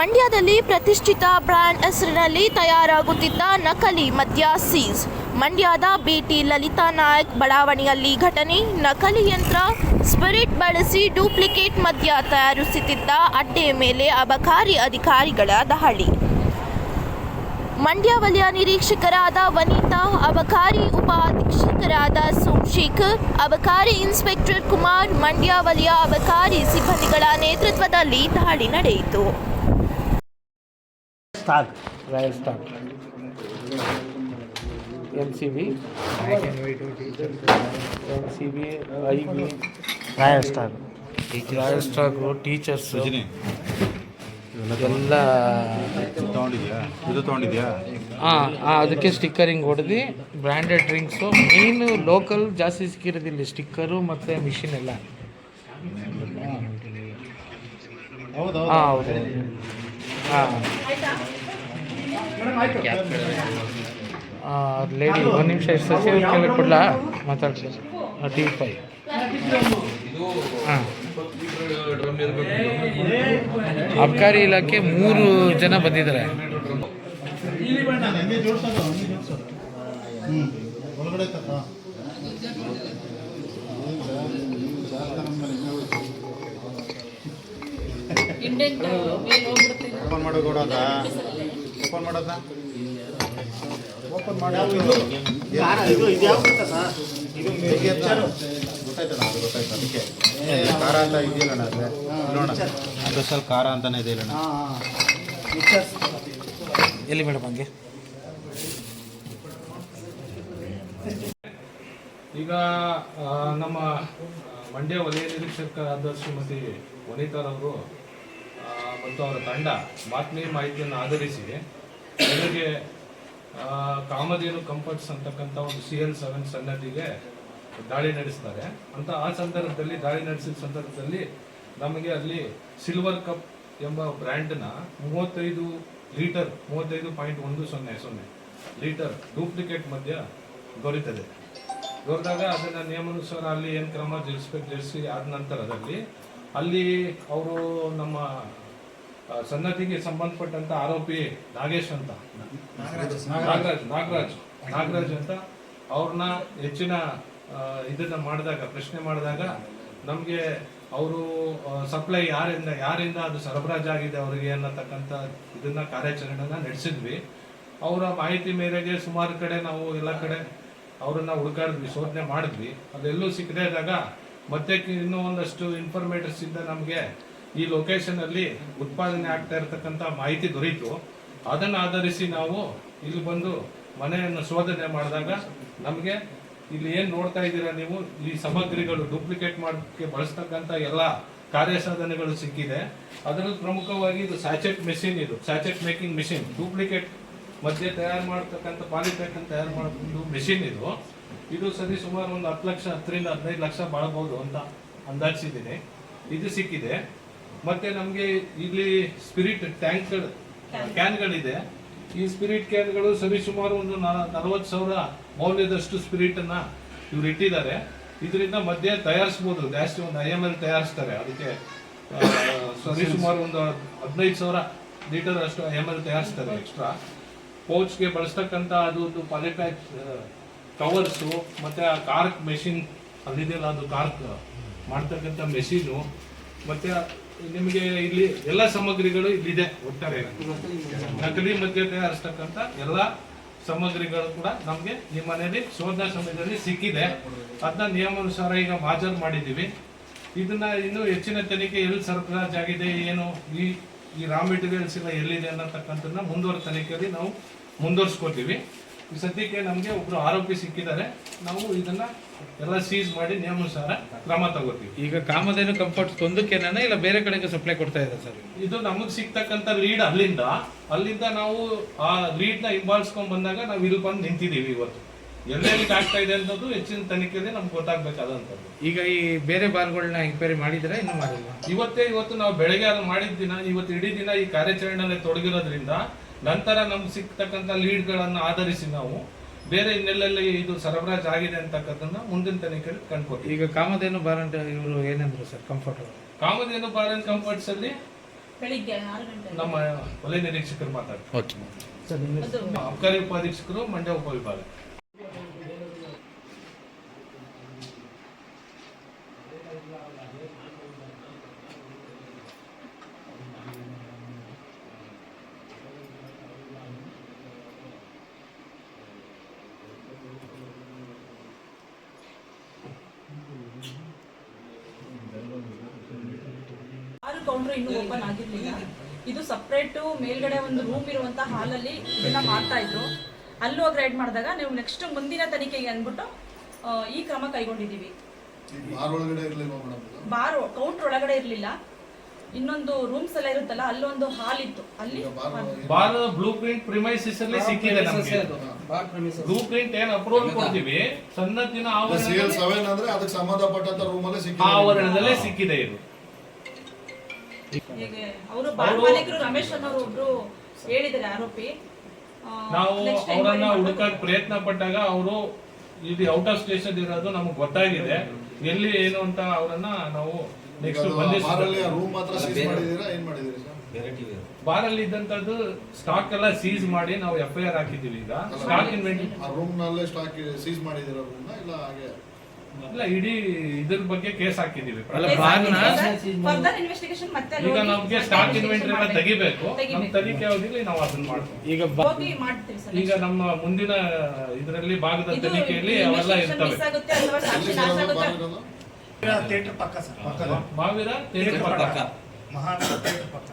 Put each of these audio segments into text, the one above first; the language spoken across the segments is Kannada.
ಮಂಡ್ಯದಲ್ಲಿ ಪ್ರತಿಷ್ಠಿತ ಬ್ರ್ಯಾಂಡ್ ಹೆಸರಿನಲ್ಲಿ ತಯಾರಾಗುತ್ತಿದ್ದ ನಕಲಿ ಮದ್ಯ ಸೀಸ್. ಮಂಡ್ಯದ ಬಿಟಿ ಲಲಿತಾ ನಾಯಕ್ ಬಡಾವಣೆಯಲ್ಲಿ ಘಟನೆ. ನಕಲಿ ಯಂತ್ರ ಸ್ಪಿರಿಟ್ ಬಳಸಿ ಡೂಪ್ಲಿಕೇಟ್ ಮದ್ಯ ತಯಾರಿಸುತ್ತಿದ್ದ ಅಡ್ಡೆ ಮೇಲೆ ಅಬಕಾರಿ ಅಧಿಕಾರಿಗಳ ದಾಳಿ ಮಂಡ್ಯ ವಲಯ ನಿರೀಕ್ಷಕರಾದ ವನಿತಾ ಅಬಕಾರಿ ಉಪ ಅಧೀಕ್ಷಕರಾದ ಸೋಮಶೇಖರ್ ಅಬಕಾರಿ ಇನ್ಸ್ಪೆಕ್ಟರ್ ಕುಮಾರ್ ಮಂಡ್ಯ ವಲಯ ಅಬಕಾರಿ ಸಿಬ್ಬಂದಿಗಳ ನೇತೃತ್ವದಲ್ಲಿ ದಾಳಿ ನಡೆಯಿತು. Stock Royal stock M C B M C B I B Royal stock Royal stock Teachers. ಎಲ್ಲ ತಗೊಂಡಿದ್ಯಾ? ಇದು ತಗೊಂಡಿದ್ಯಾ? ಹಾಂ ಅದಕ್ಕೆ ಸ್ಟಿಕ್ಕರಿಂಗ್ ಹೊಡೆದು ಬ್ರ್ಯಾಂಡೆಡ್ ಡ್ರಿಂಕ್ಸು ಮೀನು ಲೋಕಲ್ ಜಾಸ್ತಿ ಸಿಕ್ಕಿರೋದಿಲ್ಲ ಸ್ಟಿಕ್ಕರು ಮತ್ತು ಮಿಷಿನ್ ಎಲ್ಲ. ಹೌದು ಹಾಂ ಹೌದು. ಹಾಂ ಲೇಡಿ ಒಂದು ನಿಮಿಷ ಎಷ್ಟು ಸಸಿ ಕೇಳಿ ಮಾತಾಡ್ತೀವಿ ಮಾತಾಡ್ತೀನಿ. ಟಿ ಫೈ ಹಾಂ ಅಬ್ಕಾರಿ ಇಲಾಖೆ ಮೂರು ಜನ ಬಂದಿದ್ದಾರೆ ಓಪನ್ ಮಾಡೋ ಕೊಡೋದ ಓಪನ್ ಮಾಡೋದ ಓಪನ್ ಮಾಡಿ ಇದು ಇದು ಯಾವ ಸರ್ ಗೊತ್ತಾಯ್ತಲ್ಲ ಅದು ಗೊತ್ತಾಯ್ತು ಖಾರ ಅಂತ ಇದೆಯಲ್ಲಣ್ಣ ಅದೇ? ನೋಡೋಣ. ಸ್ವಲ್ಪ ಖಾರ ಅಂತಾನೆ ಇದೆಯಲ್ಲಣ್ಣ ಎಲ್ಲಿ ಮೇಡಮ್ ಹಂಗೆ? ಈಗ ನಮ್ಮ ಮಂಡ್ಯ ವಲಯ ನಿರೀಕ್ಷಕರಾದ ಶ್ರೀಮತಿ ವನಿತಾರವರು ಅವರು ಮತ್ತು ಅವರ ತಂಡ ಬಾತ್ಮಿ ಮಾಹಿತಿಯನ್ನು ಆಧರಿಸಿ ಬೆಳಗ್ಗೆ ಆ, ಕಾಮಧೇನು ಕಂಫರ್ಟ್ಸ್ ಅಂತಕ್ಕಂಥ ಒಂದು ಸಿ ಎಲ್ ಸೆವೆನ್ ಸನ್ನದಿಗೆ ದಾಳಿ ನಡೆಸ್ತಾರೆ. ಅಂತ ಆ ಸಂದರ್ಭದಲ್ಲಿ ದಾಳಿ ನಡೆಸಿದ ಸಂದರ್ಭದಲ್ಲಿ ನಮಗೆ ಅಲ್ಲಿ ಸಿಲ್ವರ್ ಕಪ್ ಎಂಬ ಬ್ರ್ಯಾಂಡ್ನ ಮೂವತ್ತೈದು ಲೀಟರ್ ಮೂವತ್ತೈದು ಪಾಯಿಂಟ್ ಒಂದು ಸೊನ್ನೆ ಸೊನ್ನೆ ಲೀಟರ್ ಡೂಪ್ಲಿಕೇಟ್ ಮಧ್ಯ ದೊರೀತದೆ. ದೊರೆದಾಗ ಅದನ್ನು ನಿಯಮಾನುಸಾರ ಅಲ್ಲಿ ಏನು ಕ್ರಮ ಜರಿಸ್ಬೇಕು ಜರಿಸಿ ಆದ ನಂತರದಲ್ಲಿ ಅಲ್ಲಿ ಅವರು ನಮ್ಮ ಸನ್ನತಿಗೆ ಸಂಬಂಧಪಟ್ಟಂತ ಆರೋಪಿ ನಾಗೇಶ್ ಅಂತ. ನಾಗರಾಜ್ ನಾಗರಾಜ್ ನಾಗರಾಜ್ ಅಂತ ಅವ್ರನ್ನ ಹೆಚ್ಚಿನ ಇದನ್ನ ಮಾಡಿದಾಗ, ಪ್ರಶ್ನೆ ಮಾಡಿದಾಗ ನಮಗೆ ಅವರು ಸಪ್ಲೈ ಯಾರಿಂದ ಯಾರಿಂದ ಅದು ಸರಬರಾಜಾಗಿದೆ ಅವರಿಗೆ ಅನ್ನತಕ್ಕಂಥ ಇದನ್ನ ಕಾರ್ಯಾಚರಣೆನ ನಡೆಸಿದ್ವಿ. ಅವರ ಮಾಹಿತಿ ಮೇರೆಗೆ ಸುಮಾರು ಕಡೆ ನಾವು ಎಲ್ಲ ಕಡೆ ಅವರನ್ನು ಹುಡುಕಾಡಿದ್ವಿ, ಶೋಧನೆ ಮಾಡಿದ್ವಿ. ಅದೆಲ್ಲೂ ಸಿಕ್ಕದೇ ಇದ್ದಾಗ ಮತ್ತೆ ಇನ್ನೂ ಒಂದಷ್ಟು ಇನ್ಫಾರ್ಮೇಟರ್ಸ್ ಇಂದ ನಮಗೆ ಈ ಲೊಕೇಶನ್ ಅಲ್ಲಿ ಉತ್ಪಾದನೆ ಆಗ್ತಾ ಇರತಕ್ಕಂಥ ಮಾಹಿತಿ ದೊರೀತು. ಅದನ್ನ ಆಧರಿಸಿ ನಾವು ಇಲ್ಲಿ ಬಂದು ಮನೆಯನ್ನು ಶೋಧನೆ ಮಾಡಿದಾಗ ನಮಗೆ ಇಲ್ಲಿ ಏನ್ ನೋಡ್ತಾ ಇದ್ದೀರಾ ನೀವು? ಈ ಸಾಮಗ್ರಿಗಳು ಡೂಪ್ಲಿಕೇಟ್ ಮಾಡೋಕ್ಕೆ ಬಳಸ್ತಕ್ಕಂತ ಎಲ್ಲ ಕಾರ್ಯಸಾಧನೆಗಳು ಸಿಕ್ಕಿದೆ. ಅದರಲ್ಲಿ ಪ್ರಮುಖವಾಗಿ ಇದು ಸ್ಯಾಚೆಟ್ ಮೆಷಿನ್ ಇದು. ಸ್ಯಾಚೆಟ್ ಮೇಕಿಂಗ್ ಮೆಷಿನ್ ಡೂಪ್ಲಿಕೇಟ್ ಮಧ್ಯೆ ತಯಾರು ಮಾಡ್ತಕ್ಕಂಥ ಪಾಲಿಪ್ಯಾಕ್ ಅಂತ ತಯಾರು ಮಾಡೋ ಮೆಷಿನ್ ಇದು. ಇದು ಸರಿ ಸುಮಾರು ಒಂದು ಹತ್ತು ಲಕ್ಷ ಹತ್ತರಿಂದ ಹದಿನೈದು ಲಕ್ಷ ಬಾಳಬಹುದು ಅಂತ ಅಂದಾಜಿಸಿದ್ದೀನಿ. ಇದು ಸಿಕ್ಕಿದೆ. ಮತ್ತೆ ನಮಗೆ ಇಲ್ಲಿ ಸ್ಪಿರಿಟ್ ಟ್ಯಾಂಕ್ಗಳು ಕ್ಯಾನ್ಗಳಿದೆ ಈ ಸ್ಪಿರಿಟ್ ಕ್ಯಾನ್ಗಳು ಸರಿಸುಮಾರು ಒಂದು ನಲವತ್ತು ಸಾವಿರ ಮೌಲ್ಯದಷ್ಟು ಸ್ಪಿರಿಟ್ ಅನ್ನ ಇವ್ರು ಇಟ್ಟಿದ್ದಾರೆ. ಇದರಿಂದ ಮಧ್ಯೆ ತಯಾರಿಸ್ಬೋದು, ಜಾಸ್ತಿ ಒಂದು ಐ ಎಂ ಎಲ್ ತಯಾರಿಸ್ತಾರೆ. ಅದಕ್ಕೆ ಸರಿಸುಮಾರು ಸರಿ ಸುಮಾರು ಒಂದು ಹದಿನೈದು ಸಾವಿರ ಲೀಟರ್ ಅಷ್ಟು ಐ ಎಂ ಎಲ್ ತಯಾರಿಸ್ತಾರೆ ಎಕ್ಸ್ಟ್ರಾ ಪೌಚ್ಗೆ ಬಳಸ್ತಕ್ಕಂಥ ಅದು ಒಂದು ಪಾಲಿಪ್ಯಾಕ್ ಕವರ್ಸು ಮತ್ತೆ ಆ ಕಾರ್ಕ್ ಮೆಷಿನ್ ಅಲ್ಲಿದೆಯಲ್ಲ, ಅದು ಕಾರ್ಕ್ ಮಾಡ್ತಕ್ಕಂಥ ಮೆಷಿನು ಮತ್ತೆ ನಿಮಗೆ ಇಲ್ಲಿ ಎಲ್ಲ ಸಾಮಗ್ರಿಗಳು ಇಲ್ಲಿದೆ ಒಟ್ಟಾರೆ. ನಕಲಿ ಮದ್ಯ ತಯಾರಿಸ್ತಕ್ಕಂಥ ಎಲ್ಲ ಸಾಮಗ್ರಿಗಳು ಕೂಡ ನಮಗೆ ನಿಮ್ಮ ಮನೆಯಲ್ಲಿ ಶೋಧನಾ ಸಮಯದಲ್ಲಿ ಸಿಕ್ಕಿದೆ. ಅದನ್ನ ನಿಯಮಾನುಸಾರ ಈಗ ಮಾಜರ್ ಮಾಡಿದ್ದೀವಿ. ಇದನ್ನ ಇನ್ನೂ ಹೆಚ್ಚಿನ ತನಿಖೆ ಎಲ್ಲಿ ಸರಬರಾಜ್ ಆಗಿದೆ, ಏನು, ಈ ಈ ರಾ ಮೆಟೀರಿಯಲ್ಸ್ ಎಲ್ಲ ಎಲ್ಲಿದೆ ಅನ್ನತಕ್ಕಂಥದ್ದನ್ನ ಮುಂದುವರೆ ತನಿಖೆಯಲ್ಲಿ ನಾವು ಮುಂದುವರಿಸ್ಕೊತೀವಿ. ಸದ್ಯಕ್ಕೆ ನಮಗೆ ಒಬ್ಬರು ಆರೋಪಿ ಸಿಕ್ಕಿದ್ದಾರೆ. ನಾವು ಇದನ್ನ ಎಲ್ಲ ಸೀಸ್ ಮಾಡಿ ನಿಯಮಾನುಸಾರ ಕ್ರಮ ತಗೋತೀವಿ. ಈಗ ಕಾಮಧೇನು ಕಂಫರ್ಟ್ ಒಂದಕ್ಕೇನ ಇಲ್ಲ ಬೇರೆ ಕಡೆಗೆ ಸಪ್ಲೈ ಕೊಡ್ತಾ ಇದೆ ಸರ್ ಇದು ನಮಗೆ ಸಿಗ್ತಕ್ಕಂಥ ಲೀಡ್ ಅಲ್ಲಿಂದ ಅಲ್ಲಿಂದ ನಾವು ಆ ಲೀಡ್ನ ನ ಹಿಂಬಾಲಿಸ್ಕೊಂಡ್ ಬಂದಾಗ ನಾವು ಇದು ಬಂದು ನಿಂತಿದ್ದೀವಿ ಇವತ್ತು. ಎಲ್ಲೆಲ್ಲಿ ಆಗ್ತಾ ಇದೆ ಅನ್ನೋದು ಹೆಚ್ಚಿನ ತನಿಖೆಯಲ್ಲಿ ನಮ್ಗೆ ಗೊತ್ತಾಗ್ಬೇಕಾದಂಥದ್ದು ಈಗ ಈ ಬೇರೆ ಬಾರ್ಗಳನ್ನ ಎಂಕ್ವೈರಿ ಮಾಡಿದ್ರೆ ಇನ್ನೂ ಮಾಡಿಲ್ಲ ಇವತ್ತೇ ಇವತ್ತು ನಾವು ಬೆಳಗ್ಗೆ ಅದು ಮಾಡಿದ ದಿನ ಇವತ್ತು ಇಡೀ ದಿನ ಈ ಕಾರ್ಯಾಚರಣೆಯಲ್ಲಿ ತೊಡಗಿರೋದ್ರಿಂದ ನಂತರ ನಮ್ಗೆ ಸಿಕ್ತಕ್ಕಂಥ ಲೀಡ್ಗಳನ್ನು ಆಧರಿಸಿ ನಾವು ಬೇರೆ ಇನ್ನೆಲ್ಲೆಲ್ಲಿ ಇದು ಸರಬರಾಜು ಆಗಿದೆ ಅಂತಕ್ಕಂಥದ್ದನ್ನ ಮುಂದಿನ ತನಿಖೆಯಲ್ಲಿ ಕಂಡ್ಕೊತೀವಿ ಈಗ ಕಾಮಧೇನು ಬಾರ್ ಅಂತ ಇವರು ಏನಂದ್ರು sir comfort Kamadhenu bar and comforts ಅಲ್ಲಿ ಬೆಳಿಗ್ಗೆ ಆರು ಗಂಟೆ ನಮ್ಮ ವಲಯ ನಿರೀಕ್ಷಕರು ಮಾತಾಡ್ತಾರೆ. ಅಬಕಾರಿ ಉಪಾಧೀಕ್ಷಕರು ಮಂಡ್ಯ ಉಪವಿಭಾಗ. ಕೌಂಟರ್ ಇನ್ನೂ ಓಪನ್ ಆಗಿರ್ಲಿಲ್ಲ. ಇದು ಸಪ್ರೇಟ್ ಮೇಲ್ಗಡೆ ಒಂದು ರೂಮ್ ಇರುವಂತ ಹಾಲಲ್ಲಿ ಇದನ್ನ ಮಾಡ್ತಾ ಇದ್ರು. ಅಲ್ಲೂ ಹೋಗಿ ರೈಡ್ ಮಾಡಿದಾಗ ನೀವು ನೆಕ್ಸ್ಟ್ ಮುಂದಿನ ತನಿಖೆಗೆ ಅಂದ್ಬಿಟ್ಟು ಈ ಕ್ರಮ ಕೈಗೊಂಡಿದ್ದೀವಿ. ಬಾರ್ ಕೌಂಟರ್ ಒಳಗಡೆ ಇರ್ಲಿಲ್ಲ. ಇನ್ನೊಂದು ರೂಮ್ಸ್ ಎಲ್ಲ ಇರುತ್ತಲ್ಲ ಅಲ್ಲೊಂದು ಹಾಲ್ ಇತ್ತು. ಅಲ್ಲಿ ಬಾರ್ ಬಾಲ್ ಪ್ರಿಂಟ್ ಪ್ರಿಮೈಸಿಸ್ ಅಲ್ಲಿ ಸಿಕ್ಕಿದೆ ನಮಗೆ. ಬ್ಲೂ ಪ್ರಿಂಟ್ ಏನ್ ಅಪ್ರೂವಲ್ ಕೊಡ್ತೀವಿ? ಸಣ್ಣ ದಿನ ಆವರಣ ಸೆವೆನ್ ಅಂದ್ರೆ ಅದಕ್ಕೆ ಸಂಬಂಧಪಟ್ಟಂತ ರೂಮ್ ಅಲ್ಲೇ ಸಿಕ್ಕಿದೆ ಆವರಣದಲ್ಲೇ ಸಿಕ್ಕಿದೆ ಇದು. ಹೀಗೆ ಅವರು ಬಾರ್ ಮಾಲೀಕರು ರಮೇಶ್ ಅನ್ನೋರು ಒಬ್ರು ಹೇಳಿದ್ದಾರೆ ಆರೋಪಿ. ನಾವು next ಅವರನ್ನ ಹುಡುಕಕ್ ಪ್ರಯತ್ನ ಪಟ್ಟಾಗ ಅವರು ಇಲ್ಲಿ ಔಟ್ ಆಫ್ ಸ್ಟೇಷನ್ ಇರೋದು ನಮಗೆ ಗೊತ್ತಾಗಿದೆ. ಎಲ್ಲಿ ಏನು ಅಂತ ಅವರನ್ನ ನಾವು ನೆಕ್ಸ್ಟ್ ಬಾರಲ್ಲಿ ಬಂಧಿಸ್ತೀವಿ ರೂಮ್ ಮಾತ್ರ ಸೀಸ್ ಮಾಡಿದೀರಾ ಏನ್ ಮಾಡಿದಿರಿ ಸರ್? ಬಾರಲ್ಲಿ ಇದ್ದಂತದ್ದು ಸ್ಟಾಕ್ ಎಲ್ಲ ಸೀಸ್ ಮಾಡಿ ನಾವು ಎಫ್ ಐ ಆರ್ ಹಾಕಿದ್ದೀವಿ ಈಗ. ಸ್ಟಾಕ್ ಇನ್ವೆಂಟ್ರಿ ಆ ರೂಮ್ ನಲ್ಲೇ ಸ್ಟಾಕ್ ಸೀಸ್ ಮಾಡಿದಿರಾ ರೂಮ್ ಇಲ್ಲ ಹಾಗೆ ಇಲ್ಲ ಇಡೀ ಇದ್ರ ಬಗ್ಗೆ ಕೇಸ್ ಹಾಕಿದೀವಿ ಈಗ ನಮ್ಗೆ ಸ್ಟಾಕ್ ಇನ್ವೆಂಟ್ರಿ ಎಲ್ಲ. ತೆಗಿಬೇಕು. ನಮ್ಮ ತನಿಖೆ ಅವಧಿಲಿ ನಾವು ಅದನ್ನ ಮಾಡ್ತೀವಿ. ಈಗ ಹೋಗಿ ಮಾಡ್ತೀವಿ ಸರ್ ಈಗ ನಮ್ಮ ಮುಂದಿನ ಇದರಲ್ಲಿ ಭಾಗದ ತನಿಖೆಯಲ್ಲಿ ಅವೆಲ್ಲ ಇರ್ತವೆ. Sir theatre. ಮಹಾನಗರ ಥಿಯೇಟರ್ ಪಕ್ಕ.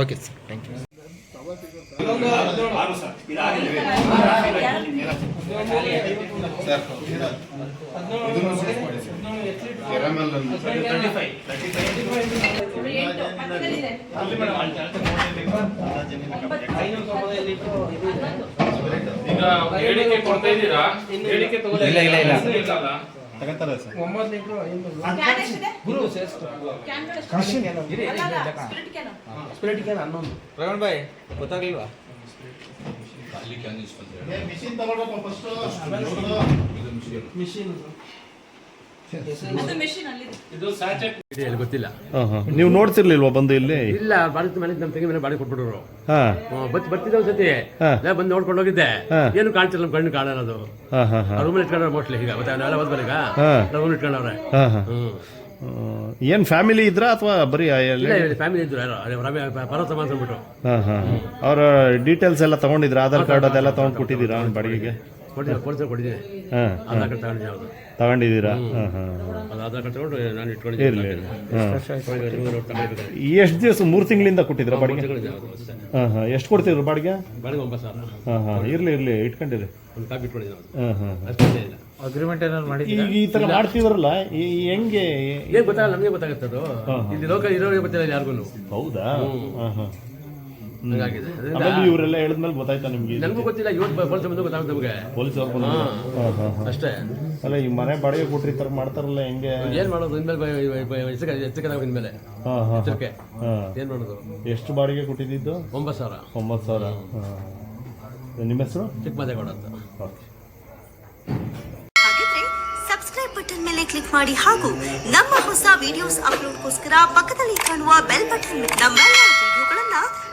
ಓಕೆ ಸರ್ ಥ್ಯಾಂಕ್ ಯು ಈಗ ಹೇಳಿಕೆ ಕೊಡ್ತಾ ಇದ್ದೀರಾ ಹೇಳಿಕೆ ತಗೊಳ್ಳಿ ಇಲ್ಲ, ಇಲ್ಲ, ಇಲ್ಲ. ತಗೊಂತಾರೆ ಸರ್. ಎಷ್ಟಿದೆ? ಅಲ್ಲ, ಅಲ್ಲ, ಸ್ಪಿರಿಟ್ ಕ್ಯಾನು. ಪ್ರವೀಣ್ ಭಾಯ್ ಗೊತ್ತಾಗ್ಲಿಲ್ವಾ? ಮಿಷಿನ್ ತಗೊಳ್ಬೇಕು ಫಸ್ಟ್ ಮಿಷಿನ್ ಮೆಷಿನ್ ಅಲ್ಲಿದೆ ಇದು ಸ್ಯಾಚೆಟ್ ಇಲ್ಲಿ ಗೊತ್ತಿಲ್ಲ. ನೀವು ನೋಡ್ತಿರ್ಲಿಲ್ವಾ ಬಂದು ಇಲ್ಲಿ? ಇಲ್ಲ ಬಾಡಿಗೆ ಮನೆ ನಮ್ಮ ತಂಗಿ ಮೇಲೆ ಬಾಡಿ ಕೊಟ್ಬಿಟ್ರು. ಹಾ. ಬತ್ ಬರ್ತಿದ್ದ ಒಂದ್ಸತಿ ನಾ ಬಂದು ನೋಡ್ಕೊಂಡು ಹೋಗಿದ್ದೆ. ಏನು ಕಾಣ್ತಿಲ್ಲ ನಮ್ಮ ಕಣ್ಣು ಹಾ ಹಾ ರೂಮಲ್ಲಿ ಇಟ್ಕೊಂಡ್ರೆ ಮೋಸ್ಟ್ಲಿ ಈಗ. ಮತ್ತೆ ನಾವೆಲ್ಲ ಓದ್ ಬರೀಗ ಹಾ. ರೂಮ್ ಇಟ್ಕೊಂಡವ್ರೆ. ಏನ್ ಫ್ಯಾಮಿಲಿ ಇದ್ರ ಅಥವಾ ಬರೀ ಇಲ್ಲ ಫ್ಯಾಮಿಲಿ ಇದ್ರು ಪರ್ವತ ಮಾತ್ರ ಅವ್ರ ಡೀಟೇಲ್ಸ್ ಎಲ್ಲ ತಗೊಂಡಿದ್ರ? ಆಧಾರ್ ಕಾರ್ಡ್ ಅದೆಲ್ಲ ತಗೊಂಡ್ ಕೊಟ್ಟಿದ್ದೀರಾ ಬಾಡಿಗೆ ಬಾಡಿಗೆಗೆ? ಕೊಟ್ಟಿದ್ದೀನಿ ಕೊಡ್ತೇವೆ ಕೊಟ್ಟಿದ್ದೀನಿ ಹಾ. ಆಧಾರ್ ಕಾರ್ಡ್ ತಗೊಂಡಿದ್ದೀನಿ ಅವ್ರದ್ದು ತಗೊಂಡಿದ್ದೀರಾ? ಹಾ ಹಾ. ಅದು ಆಧಾರ್ ಕಾರ್ಡ್ ತಗೊಂಡು ನಾನು ಇರ್ಲಿ ಇಟ್ಕೊಂಡಿದ್ದೀನಿ ಇರ್ಲಿ. ಹಾ. ತಗೊಂಡಿದ್ದೀನಿ ಎಷ್ಟು ದಿವಸ ಮೂರು ತಿಂಗಳಿಂದ ಕೊಟ್ಟಿದ್ರ ಬಾಡಿಗೆ? ಹಾ ಹಾ. ಎಷ್ಟು ಕೊಡ್ತಿದ್ರು ಬಾಡಿಗೆ? ಬಾಡಿಗೆ ಒಂಬತ್ತು ಸಾವಿರ. ಹಾ ಹಾ. ಇರ್ಲಿ ಇರ್ಲಿ. ಇಟ್ಕೊಂಡಿರಿ. ಒಂದು ಕಾಪಿ ಇಟ್ಕೊಂಡಿದ್ದೀನಿ ಅವ್ರದ್ದು. ಹಾ ಹಾ ಅಷ್ಟೇ ಇಲ್ಲ. ಅಗ್ರಿಮೆಂಟ್ ಏನಾದ್ರು ಮಾಡಿ ಈಗ ಈ ತರ ಮಾಡ್ತಿದ್ರಲ್ಲ ಈ- ಈ ಹೆಂಗೆ? ಏನ್ ಗೊತ್ತಾಗಲ್ಲ ನಮಗೆ ಗೊತ್ತಾಗುತ್ತೆ ಅದು. ಇಲ್ಲಿ ಲೋಕಲ್ ಇರೋರಿಗೆ ಗೊತ್ತಿಲ್ಲ ಯಾರಿಗೂ ಹೌದಾ? ಹಾ ಹಾ. ಹಂಗಾಗಿದೆ ಆಮೇಲೆ ಇವರೆಲ್ಲ ಹೇಳಿದ್ಮೇಲೆ ಗೊತ್ತಾಯ್ತಾ ನಿಮ್ಗೆ ನನಗೂ ಗೊತ್ತಿಲ್ಲ ಇವತ್ತು ಪೊಲೀಸ್ ಬಂದು ಗೊತ್ತಾಗುತ್ತೆ ನಮಗೆ. ಪೊಲೀಸ್ ಅವ್ರು ಬಂದ್ರು. ಹಾ. ಹಾ ಹಾ ಅಷ್ಟೇ. ಅಲ್ಲ ಈ ಮನೆ ಬಾಡಿಗೆ ಕೊಟ್ರಿ ತರ ಮಾಡ್ತಾರಲ್ಲ ಹೆಂಗೆ? ಏನು ಮಾಡೋದು? ಇನ್ಮೇಲೆ ಎಚ್ಚರಿಕೆ ಇನ್ಮೇಲೆ. ಹಾ ಹಾ ಎಚ್ಚರಿಕೆ. ಹಾ. ಏನ್ ಮಾಡೋದು? ಎಷ್ಟು ಬಾಡಿಗೆ ಕೊಟ್ಟಿದ್ದು? ಒಂಬತ್ತು ಸಾವಿರ. ಒಂಬತ್ತು ಸಾವಿರ. ಹಾ. ನಿಮ್ಮ ಹೆಸರು? ಚಿಕ್ಕಮದೇಗೌಡ ಅಂತ. ಓಕೆ. ಹಾಗಿದ್ರೆ ಸಬ್ಸ್ಕ್ರೈಬ್ ಬಟನ್ ಮೇಲೆ ಕ್ಲಿಕ್ ಮಾಡಿ ಹಾಗೂ ನಮ್ಮ ಹೊಸ ವಿಡಿಯೋಸ್ ಅಪ್ಲೋಡ್ಗೋಸ್ಕರ ಪಕ್ಕದಲ್ಲಿ ಕಾಣುವ ಬೆಲ್ ಬಟನ್ ನಮ್ಮೆಲ್ಲ ವಿಡಿಯೋಗಳನ್ನ